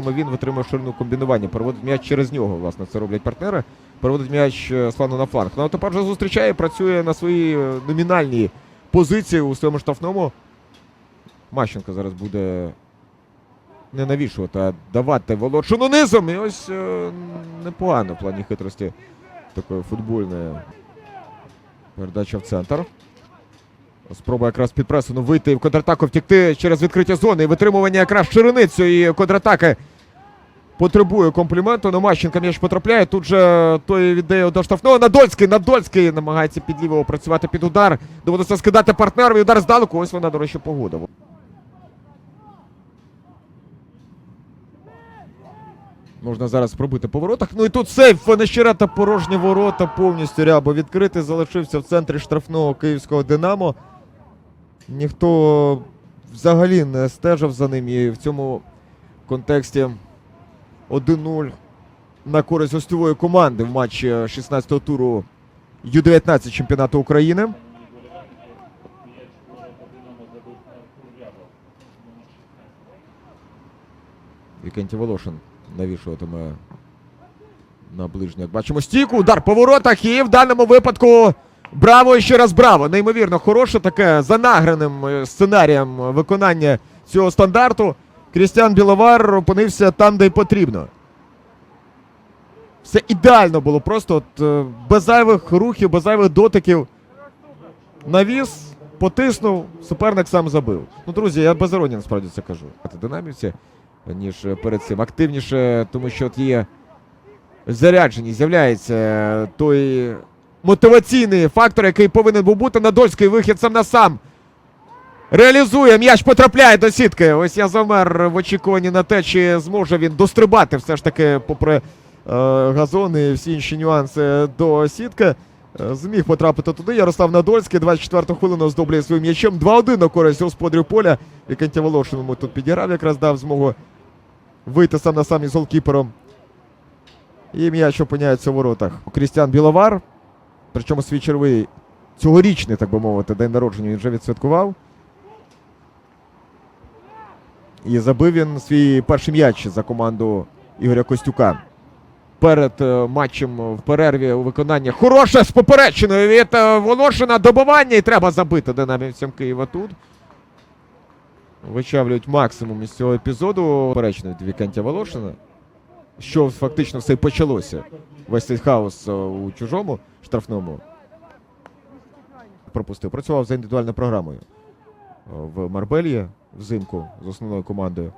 Він витримує ширину комбінування, переводить м'яч через нього. Власне, це роблять партнери. Переводить м'яч е, з флангу на фланг. Ну а тепер вже зустрічає, працює на своїй е, номінальній позиції у своєму штрафному. Мащенко зараз буде не навішувати, а давати Волошину низом. І ось е, непогано в плані хитрості такої футбольної. Передача в центр. Спроба якраз під пресом вийти в контратаку втікти через відкриття зони і витримування якраз ширини цієї контратаки потребує компліменту. На Мащенка м'яч потрапляє. Тут же той віддає до штрафного. Надольський, Надольський намагається під лівого працювати під удар. Доводиться скидати партнерові. Удар здалеку. Ось вона, до речі, погода. Можна зараз пробити по воротах. Ну і тут сейф Фенещера порожні ворота повністю рябо відкритий. Залишився в центрі штрафного київського Динамо. Ніхто взагалі не стежив за ним. І в цьому контексті 1-0 на користь гостьової команди в матчі 16-го туру Ю-19 чемпіонату України. Вікентій Волошин навішуватиме на ближню. Як бачимо стійку, удар по воротах і в даному випадку браво ще раз браво. Неймовірно хороше таке за награним е, сценарієм виконання цього стандарту. Крістіан Біловар опинився там, де й потрібно. Все ідеально було, просто от, е, без зайвих рухів, без зайвих дотиків. Навіс, потиснув, суперник сам забив. Ну, друзі, я без іронії насправді це кажу. Динамівці, ніж перед цим. Активніше, тому що от є заряджені, з'являється той мотиваційний фактор, який повинен був бути. Надольський вихід сам на сам. Реалізує, м'яч потрапляє до сітки. Ось я замер в очікуванні на те, чи зможе він дострибати все ж таки, попри е, газон і всі інші нюанси до сітки. Е, Зміг потрапити туди. Ярослав Надольський 24 хвилину оздоблює своїм м'ячем. 2-1 на користь господарів поля. Вікентя Волошин йому тут підіграв, якраз дав змогу вийти сам на сам із голкіпером. І м'яч опиняється у воротах. Крістіан Біловар. Причому свій червий цьогорічний, так би мовити, день народження він вже відсвяткував. І забив він свій перший м'яч за команду Ігоря Костюка. Перед е, матчем в перерві у виконання хороше з поперечиною від е, Волошина добування і треба забити динамівцям Києва тут. Вичавлюють максимум із цього епізоду. Поперечною від Вікентя Волошина. Що фактично все почалося. Весь цей хаос е, у чужому штрафному. Пропустив. Працював за індивідуальною програмою е, в Марбельї взимку з основною командою.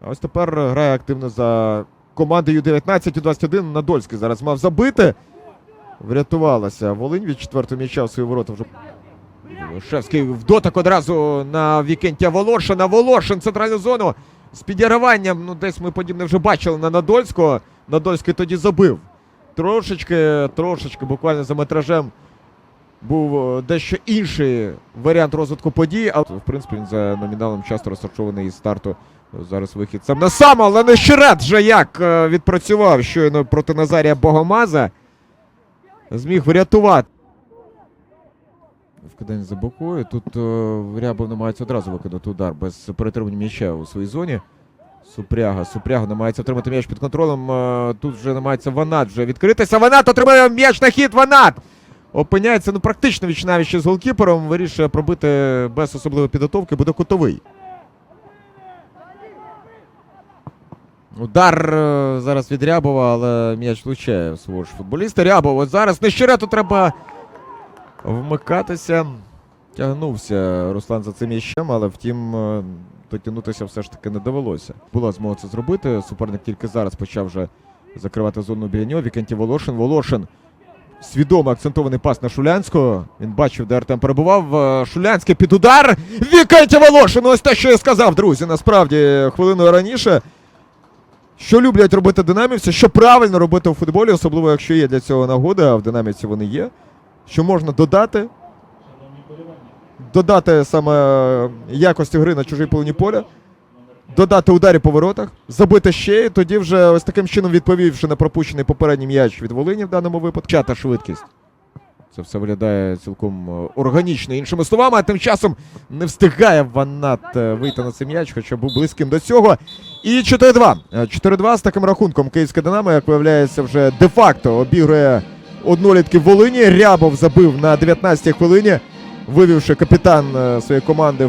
А ось тепер грає активно за командою Ю-19 Ю-21 Надольський зараз мав забити. Врятувалася Волинь від четвертого м'яча в свої ворота вже. Шевський в дотик одразу на Вікентя Волошина. Волошин центральну зону з підіграванням. Ну, десь ми подібне вже бачили на Надольського. Надольський тоді забив. Трошечки, трошечки, буквально за метражем був е, дещо інший варіант розвитку подій, але в принципі він за номіналом часто розташований із старту. Зараз вихід сам на сам, але не щерет вже як е, відпрацював щойно проти Назарія Богомаза. Зміг врятувати. Вкидання за бокою. Тут е, Рябов намагається одразу виконати удар без перетримання м'яча у своїй зоні. Супряга. Супряга намагається отримати м'яч під контролем. Е, Тут вже намагається Ванат вже відкритися. Ванат отримує м'яч на хід. Ванат! Опиняється ну, практично вічнавіч з голкіпером. Вирішує пробити без особливої підготовки. Буде кутовий. Удар е, зараз від Рябова, але м'яч влучає свого ж футболіста. Рябов, от зараз нещерету треба вмикатися. Тягнувся Руслан за цим м'ячем, але втім е, дотягнутися все ж таки не довелося. Була змога це зробити. Суперник тільки зараз почав вже закривати зону біля нього. Вікентій Волошин. Волошин. Свідомо акцентований пас на Шулянського. Він бачив, де Артем перебував. Е, Шулянський під удар. Вікентій Волошин. Ось те, що я сказав, друзі. Насправді, хвилиною раніше. Що люблять робити динамівці, що правильно робити у футболі, особливо якщо є для цього нагода, а в динаміці вони є що можна додати. Додати саме якості гри на чужій половині поля, додати ударі по воротах, забити ще, і тоді вже ось таким чином відповівши на пропущений попередній м'яч від Волині в даному випадку. Чата швидкість. Це все виглядає цілком е, органічно. Іншими словами, а тим часом не встигає Ванат е, вийти на цей м'яч, хоча був близьким до цього. І 4-2. 4-2 е, з таким рахунком Київська Динамо, як виявляється, вже де-факто обігрує однолітки Волині. Рябов забив на 19-й хвилині, вивівши капітан е, своєї команди.